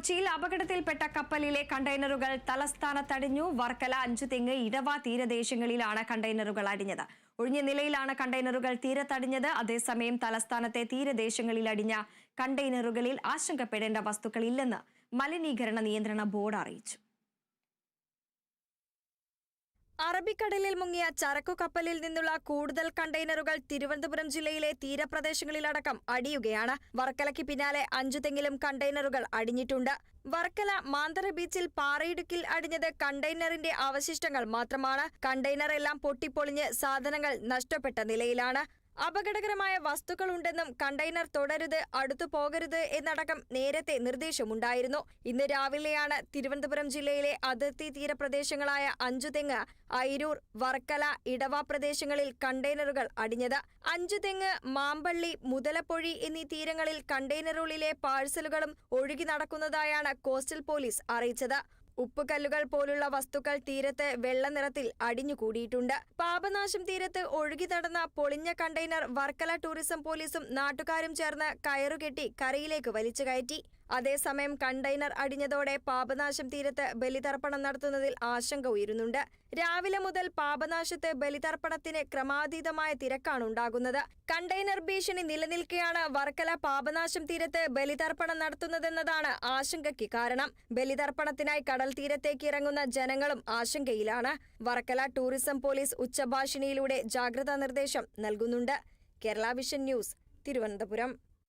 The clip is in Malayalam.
കൊച്ചിയിൽ അപകടത്തിൽപ്പെട്ട കപ്പലിലെ കണ്ടെയ്നറുകൾ തലസ്ഥാനത്തടിഞ്ഞു. വർക്കല അഞ്ചുതെങ്ങ് ഇടവ തീരദേശങ്ങളിലാണ് കണ്ടെയ്നറുകൾ അടിഞ്ഞത്. ഒഴിഞ്ഞ നിലയിലാണ് കണ്ടെയ്നറുകൾ തീരത്തടിഞ്ഞത്. അതേസമയം തലസ്ഥാനത്തെ തീരദേശങ്ങളിൽ അടിഞ്ഞ കണ്ടെയ്നറുകളിൽ ആശങ്കപ്പെടേണ്ട വസ്തുക്കളില്ലെന്ന് മലിനീകരണ നിയന്ത്രണ ബോർഡ് അറിയിച്ചു. അറബിക്കടലിൽ മുങ്ങിയ ചരക്കു കപ്പലിൽ നിന്നുള്ള കൂടുതൽ കണ്ടെയ്നറുകൾ തിരുവനന്തപുരം ജില്ലയിലെ തീരപ്രദേശങ്ങളിലടക്കം അടിയുകയാണ്. വർക്കലയ്ക്ക് പിന്നാലെ അഞ്ചു തെങ്ങിലും കണ്ടെയ്നറുകൾ അടിഞ്ഞിട്ടുണ്ട്. വർക്കല മാന്തറ ബീച്ചിൽ പാറയിടുക്കിൽ അടിഞ്ഞത് കണ്ടെയ്നറിന്റെ അവശിഷ്ടങ്ങൾ മാത്രമാണ്. കണ്ടെയ്നറെല്ലാം പൊട്ടിപ്പൊളിഞ്ഞ് സാധനങ്ങൾ നഷ്ടപ്പെട്ട നിലയിലാണ്. അപകടകരമായ വസ്തുക്കൾ ഉണ്ടെന്നും കണ്ടെയ്നർ തുടരുത് അടുത്തു പോകരുത് എന്നടക്കം നേരത്തെ നിർദ്ദേശമുണ്ടായിരുന്നു. ഇന്ന് രാവിലെയാണ് തിരുവനന്തപുരം ജില്ലയിലെ അതിർത്തി തീരപ്രദേശങ്ങളായ അഞ്ചുതെങ്ങ് ഐരൂർ വർക്കല ഇടവ പ്രദേശങ്ങളിൽ കണ്ടെയ്നറുകൾ അടിഞ്ഞത്. അഞ്ചുതെങ്ങ് മാമ്പള്ളി മുതലപ്പൊഴി എന്നീ തീരങ്ങളിൽ കണ്ടെയ്നറുകളിലെ പാഴ്സലുകളും ഒഴുകി നടക്കുന്നതായാണ് കോസ്റ്റൽ പോലീസ് അറിയിച്ചത്. ഉപ്പുകല്ലുകൾ പോലുള്ള വസ്തുക്കൾ തീരത്ത് വെള്ളനിറത്തിൽ അടിഞ്ഞുകൂടിയിട്ടുണ്ട്. പാപനാശം തീരത്ത് ഒഴുകി നടന്ന പൊളിഞ്ഞ കണ്ടെയ്നർ വർക്കല ടൂറിസം പോലീസും നാട്ടുകാരും ചേർന്ന് കയറുകെട്ടി കരയിലേക്ക് വലിച്ചു കയറ്റി. അതേസമയം കണ്ടെയ്നർ അടിഞ്ഞതോടെ പാപനാശം തീരത്ത് ബലിതർപ്പണം നടത്തുന്നതിൽ ആശങ്ക ഉയരുന്നുണ്ട്. രാവിലെ മുതൽ പാപനാശത്ത് ബലിതർപ്പണത്തിന് ക്രമാതീതമായ തിരക്കാണ് ഉണ്ടാകുന്നത്. കണ്ടെയ്നർ ഭീഷണി നിലനിൽക്കെയാണ് വർക്കല പാപനാശം തീരത്ത് ബലിതർപ്പണം നടത്തുന്നതെന്നതാണ് ആശങ്കയ്ക്ക് കാരണം. ബലിതർപ്പണത്തിനായി കടൽ തീരത്തേക്ക് ഇറങ്ങുന്ന ജനങ്ങളും ആശങ്കയിലാണ്. വർക്കല ടൂറിസം പോലീസ് ഉച്ചഭാഷിണിയിലൂടെ ജാഗ്രതാ നിർദ്ദേശം നൽകുന്നുണ്ട്. Kerala vision news Thiruvananthapuram.